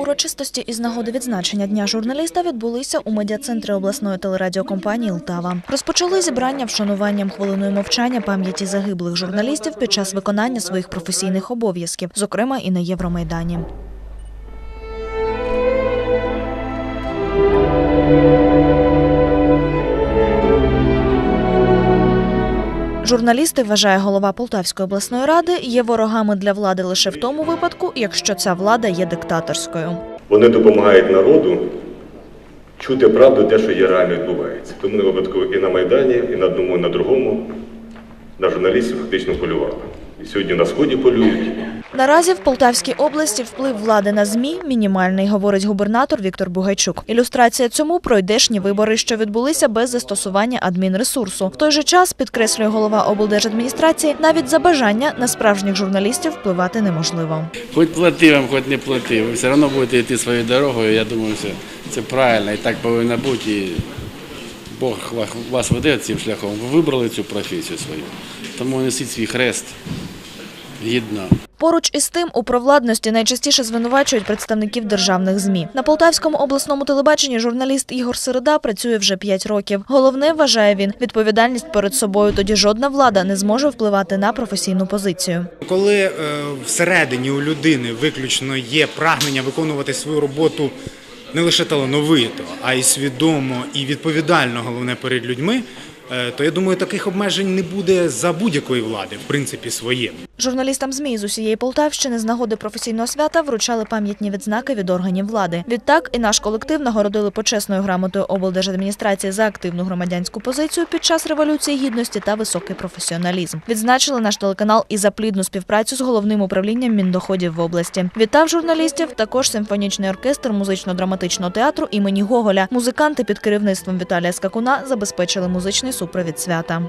Урочистості із нагоди відзначення дня журналіста відбулися у медіа-центрі обласної телерадіокомпанії «Лтава». Розпочали зібрання вшануванням хвилиною мовчання пам'яті загиблих журналістів під час виконання своїх професійних обов'язків, зокрема і на Євромайдані. Журналісти, вважає голова Полтавської обласної ради, є ворогами для влади лише в тому випадку, якщо ця влада є диктаторською. Вони допомагають народу чути правду, те, що є реально відбувається. Тому не випадково і на Майдані, і на одному, і на другому на журналістів фактично полювали. І сьогодні на сході полюють. Наразі в Полтавській області вплив влади на змі мінімальний, говорить губернатор Віктор Бугайчук. Ілюстрація цьому пройдешні вибори, що відбулися без застосування адмінресурсу. В той же час підкреслює голова облдержадміністрації, навіть за бажання на справжніх журналістів впливати неможливо. Хоч плати вам, хоч не плати, ви все одно будете йти своєю дорогою. Я думаю, що це правильно і так повинно бути. Бог вас веде цим шляхом. Ви вибрали цю професію свою. Тому несіть свій хрест гідно. Поруч із тим, у провладності найчастіше звинувачують представників державних змі. На Полтавському обласному телебаченні журналіст Ігор Середа працює вже 5 років. Головне, вважає він, відповідальність перед собою. Тоді жодна влада не зможе впливати на професійну позицію. Коли е, всередині у людини виключно є прагнення виконувати свою роботу не лише талановито, а й свідомо і відповідально, головне перед людьми, е, то я думаю, таких обмежень не буде за будь-якої влади, в принципі, своє. Журналістам ЗМІ з усієї Полтавщини з нагоди професійного свята вручали пам'ятні відзнаки від органів влади. Відтак і наш колектив нагородили почесною грамотою облдержадміністрації за активну громадянську позицію під час революції гідності та високий професіоналізм. Відзначили наш телеканал і за плідну співпрацю з головним управлінням міндоходів в області. Вітав журналістів також симфонічний оркестр музично-драматичного театру імені Гоголя. Музиканти під керівництвом Віталія Скакуна забезпечили музичний супровід свята.